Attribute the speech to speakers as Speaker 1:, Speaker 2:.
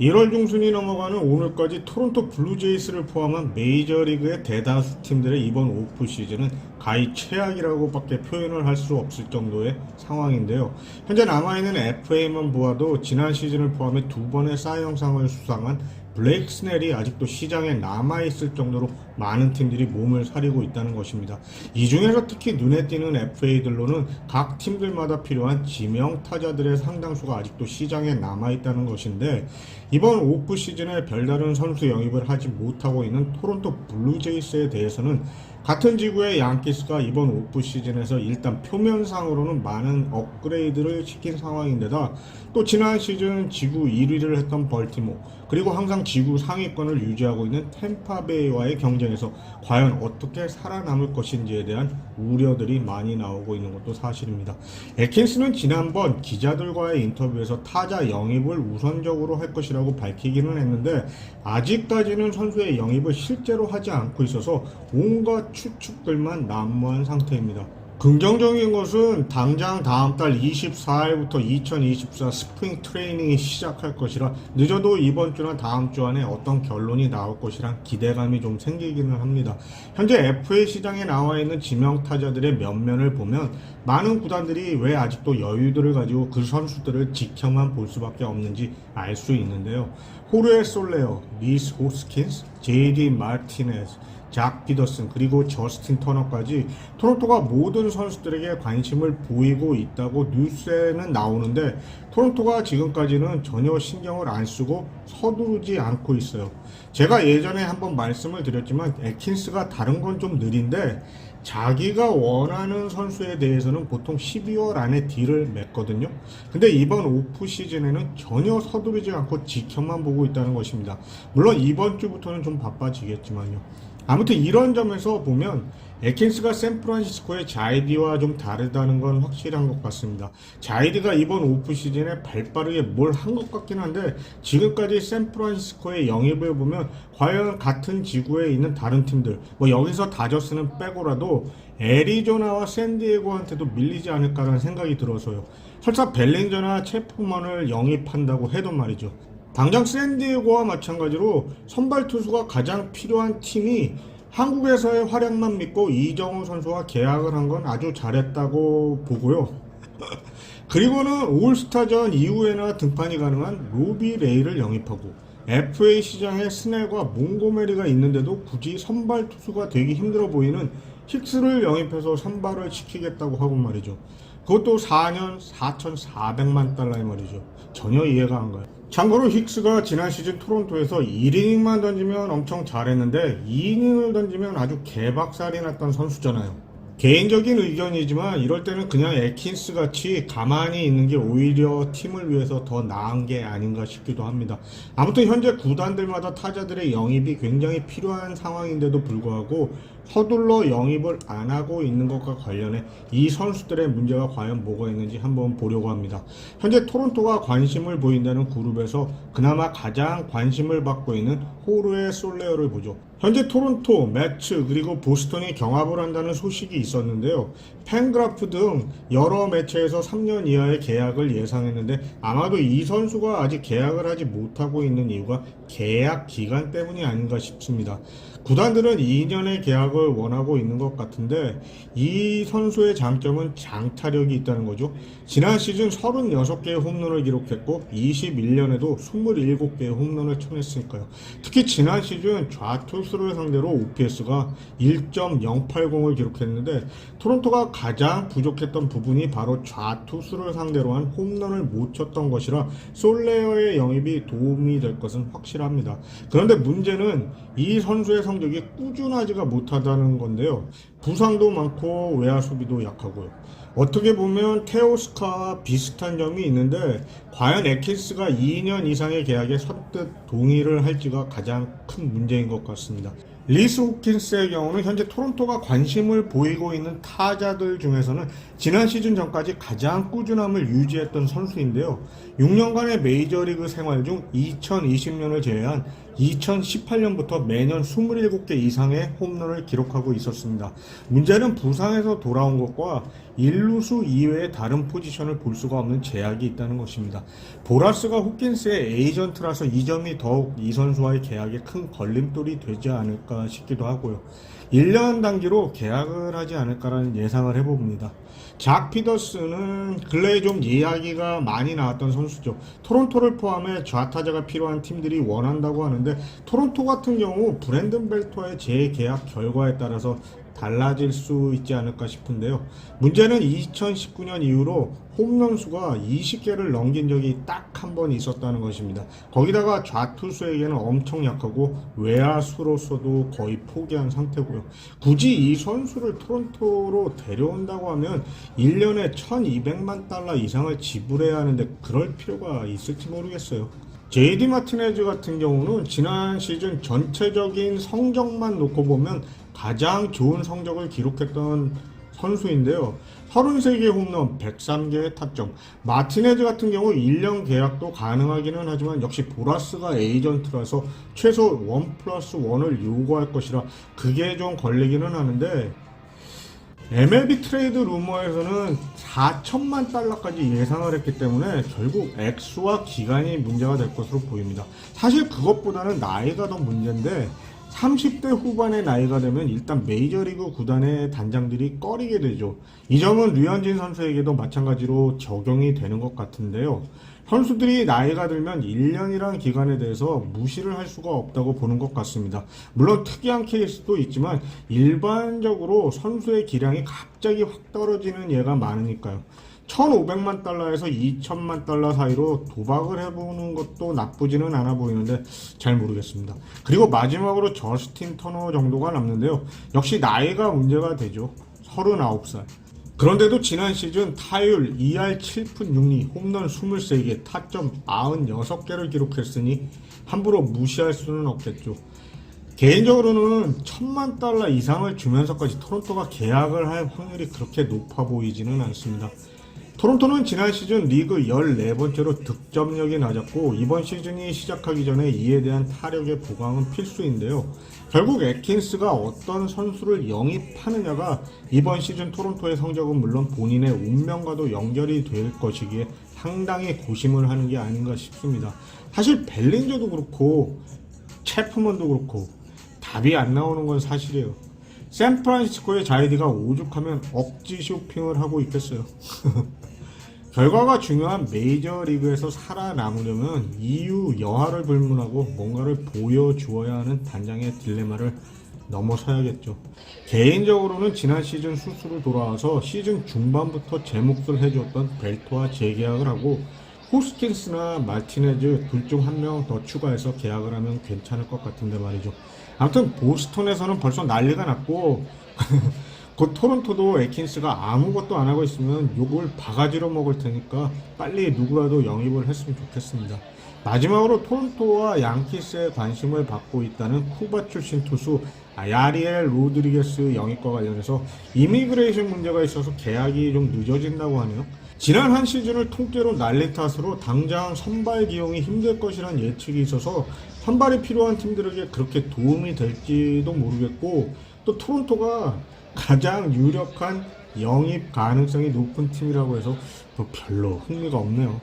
Speaker 1: 1월 중순이 넘어가는 오늘까지 토론토 블루제이스를 포함한 메이저리그의 대다수 팀들의 이번 오프 시즌은 가히 최악이라고밖에 표현을 할 수 없을 정도의 상황인데요. 현재 남아있는 FA만 보아도 지난 시즌을 포함해 두 번의 사이영상을 수상한 블레이크 스넬이 아직도 시장에 남아있을 정도로 많은 팀들이 몸을 사리고 있다는 것입니다. 이 중에서 특히 눈에 띄는 FA들로는 각 팀들마다 필요한 지명 타자들의 상당수가 아직도 시장에 남아있다는 것인데 이번 오프 시즌에 별다른 선수 영입을 하지 못하고 있는 토론토 블루제이스에 대해서는 같은 지구의 양키스가 이번 오프 시즌에서 일단 표면상으로는 많은 업그레이드를 시킨 상황인데다 또 지난 시즌 지구 1위를 했던 벌티모 그리고 항상 지구 상위권을 유지하고 있는 템파베이와의 경쟁에서 과연 어떻게 살아남을 것인지에 대한 우려들이 많이 나오고 있는 것도 사실입니다. 에킨스는 지난번 기자들과의 인터뷰에서 타자 영입을 우선적으로 할 것이라고 밝히기는 했는데 아직까지는 선수의 영입을 실제로 하지 않고 있어서 온갖 추측들만 난무한 상태입니다. 긍정적인 것은 당장 다음 달 24일부터 2024 스프링 트레이닝이 시작할 것이라 늦어도 이번 주나 다음 주 안에 어떤 결론이 나올 것이란 기대감이 좀 생기기는 합니다. 현재 FA 시장에 나와 있는 지명 타자들의 면면을 보면 많은 구단들이 왜 아직도 여유들을 가지고 그 선수들을 지켜만 볼 수밖에 없는지 알 수 있는데요. 호르에 솔레어, 리스 호스킨스, 제이디 마티네스, 작 피더슨 그리고 저스틴 터너까지 토론토가 모든 선수들에게 관심을 보이고 있다고 뉴스에는 나오는데 토론토가 지금까지는 전혀 신경을 안 쓰고 서두르지 않고 있어요. 제가 예전에 한번 말씀을 드렸지만 에킨스가 다른 건 좀 느린데 자기가 원하는 선수에 대해서는 보통 12월 안에 딜을 맺거든요. 근데 이번 오프 시즌에는 전혀 서두르지 않고 지켜만 보고 있다는 것입니다. 물론 이번 주부터는 좀 바빠지겠지만요. 아무튼 이런 점에서 보면 에킨스가 샌프란시스코의 자이디와 좀 다르다는 건 확실한 것 같습니다. 자이디가 이번 오프 시즌에 발빠르게 뭘 한 것 같긴 한데 지금까지 샌프란시스코의 영입을 보면 과연 같은 지구에 있는 다른 팀들 뭐 여기서 다저스는 빼고라도 애리조나와 샌디에고한테도 밀리지 않을까라는 생각이 들어서요. 설사 벨린저나 체프먼을 영입한다고 해도 말이죠. 당장 샌디에고와 마찬가지로 선발 투수가 가장 필요한 팀이 한국에서의 활약만 믿고 이정우 선수와 계약을 한 건 아주 잘했다고 보고요. 그리고는 올스타전 이후에나 등판이 가능한 로비 레이를 영입하고 FA 시장에 스넬과 몽고메리가 있는데도 굳이 선발 투수가 되기 힘들어 보이는 힉스를 영입해서 선발을 시키겠다고 하고 말이죠. 그것도 4년 4,400만 달러의 말이죠. 전혀 이해가 안 가요. 참고로 힉스가 지난 시즌 토론토에서 1이닝만 던지면 엄청 잘했는데 2이닝을 던지면 아주 개박살이 났던 선수잖아요. 개인적인 의견이지만 이럴 때는 그냥 에킨스 같이 가만히 있는 게 오히려 팀을 위해서 더 나은 게 아닌가 싶기도 합니다. 아무튼 현재 구단들마다 타자들의 영입이 굉장히 필요한 상황인데도 불구하고 서둘러 영입을 안 하고 있는 것과 관련해 이 선수들의 문제가 과연 뭐가 있는지 한번 보려고 합니다. 현재 토론토가 관심을 보인다는 그룹에서 그나마 가장 관심을 받고 있는 호르의 솔레어를 보죠. 현재 토론토, 매츠 그리고 보스턴이 경합을 한다는 소식이 있었는데요. 팬그라프 등 여러 매체에서 3년 이하의 계약을 예상했는데 아마도 이 선수가 아직 계약을 하지 못하고 있는 이유가 계약 기간 때문이 아닌가 싶습니다. 구단들은 2년의 계약을 원하고 있는 것 같은데 이 선수의 장점은 장타력이 있다는 거죠. 지난 시즌 36개의 홈런을 기록했고 21년에도 27개의 홈런을 쳐냈으니까요. 특히 지난 시즌 좌투수를 상대로 OPS가 1.080을 기록했는데 토론토가 가장 부족했던 부분이 바로 좌투수를 상대로 한 홈런을 못 쳤던 것이라 솔레어의 영입이 도움이 될 것은 확실합니다. 그런데 문제는 이 선수의 성적이 꾸준하지가 못하다는 건데요. 부상도 많고 외야 수비도 약하고요. 어떻게 보면 테오스카와 비슷한 점이 있는데 과연 에킨스가 2년 이상의 계약에 선뜻 동의를 할지가 가장 큰 문제인 것 같습니다. 리스 호킨스의 경우는 현재 토론토가 관심을 보이고 있는 타자들 중에서는 지난 시즌 전까지 가장 꾸준함을 유지했던 선수인데요. 6년간의 메이저리그 생활 중 2020년을 제외한 2018년부터 매년 27개 이상의 홈런을 기록하고 있었습니다. 문제는 부상에서 돌아온 것과 일루수 이외의 다른 포지션을 볼 수가 없는 제약이 있다는 것입니다. 보라스가 호킨스의 에이전트라서 이 점이 더욱 이 선수와의 계약에 큰 걸림돌이 되지 않을까 싶기도 하고요. 1년 단기로 계약을 하지 않을까라는 예상을 해봅니다. 작 피더스는 근래에 좀 이야기가 많이 나왔던 선수죠. 토론토를 포함해 좌타자가 필요한 팀들이 원한다고 하는데 토론토 같은 경우 브랜든 벨토와의 재계약 결과에 따라서 달라질 수 있지 않을까 싶은데요. 문제는 2019년 이후로 홈런 수가 20개를 넘긴 적이 딱 한 번 있었다는 것입니다. 거기다가 좌투수에게는 엄청 약하고 외야수로서도 거의 포기한 상태고요. 굳이 이 선수를 토론토로 데려온다고 하면 1년에 1200만 달러 이상을 지불해야 하는데 그럴 필요가 있을지 모르겠어요. JD 마티네즈 같은 경우는 지난 시즌 전체적인 성적만 놓고 보면 가장 좋은 성적을 기록했던 선수인데요. 33개 홈런, 103개의 타점. 마티네즈 같은 경우 1년 계약도 가능하기는 하지만 역시 보라스가 에이전트라서 최소 1 플러스 1을 요구할 것이라 그게 좀 걸리기는 하는데 MLB 트레이드 루머에서는 4천만 달러까지 예상을 했기 때문에 결국 액수와 기간이 문제가 될 것으로 보입니다. 사실 그것보다는 나이가 더 문제인데 30대 후반의 나이가 되면 일단 메이저리그 구단의 단장들이 꺼리게 되죠. 이 점은 류현진 선수에게도 마찬가지로 적용이 되는 것 같은데요. 선수들이 나이가 들면 1년이란 기간에 대해서 무시를 할 수가 없다고 보는 것 같습니다. 물론 특이한 케이스도 있지만 일반적으로 선수의 기량이 갑자기 확 떨어지는 예가 많으니까요. 1,500만 달러에서 2천만 달러 사이로 도박을 해보는 것도 나쁘지는 않아 보이는데 잘 모르겠습니다. 그리고 마지막으로 저스틴 터너 정도가 남는데요. 역시 나이가 문제가 되죠. 39살. 그런데도 지난 시즌 타율 2할 7푼 6리, 홈런 23개, 타점 96개를 기록했으니 함부로 무시할 수는 없겠죠. 개인적으로는 천만 달러 이상을 주면서까지 토론토가 계약을 할 확률이 그렇게 높아 보이지는 않습니다. 토론토는 지난 시즌 리그 14번째로 득점력이 낮았고 이번 시즌이 시작하기 전에 이에 대한 타력의 보강은 필수인데요. 결국 에킨스가 어떤 선수를 영입하느냐가 이번 시즌 토론토의 성적은 물론 본인의 운명과도 연결이 될 것이기에 상당히 고심을 하는 게 아닌가 싶습니다. 사실 벨린저도 그렇고 체프먼도 그렇고 답이 안 나오는 건 사실이에요. 샌프란시스코의 자이디가 오죽하면 억지 쇼핑을 하고 있겠어요. 결과가 중요한 메이저리그에서 살아남으려면 이유 여하를 불문하고 뭔가를 보여주어야 하는 단장의 딜레마를 넘어서야겠죠. 개인적으로는 지난 시즌 수수로 돌아와서 시즌 중반부터 제 몫을 해줬던 벨토와 재계약을 하고 호스킨스나 마티네즈 둘 중 한 명 더 추가해서 계약을 하면 괜찮을 것 같은데 말이죠. 아무튼 보스턴에서는 벌써 난리가 났고 곧 토론토도 에킨스가 아무것도 안 하고 있으면 욕을 바가지로 먹을 테니까 빨리 누구라도 영입을 했으면 좋겠습니다. 마지막으로 토론토와 양키스의 관심을 받고 있다는 쿠바 출신 투수 야리엘 로드리게스 영입과 관련해서 이미그레이션 문제가 있어서 계약이 좀 늦어진다고 하네요. 지난 한 시즌을 통째로 날린 탓으로 당장 선발 기용이 힘들 것이란 예측이 있어서 선발이 필요한 팀들에게 그렇게 도움이 될지도 모르겠고 또 토론토가 가장 유력한 영입 가능성이 높은 팀이라고 해서 뭐 별로 흥미가 없네요.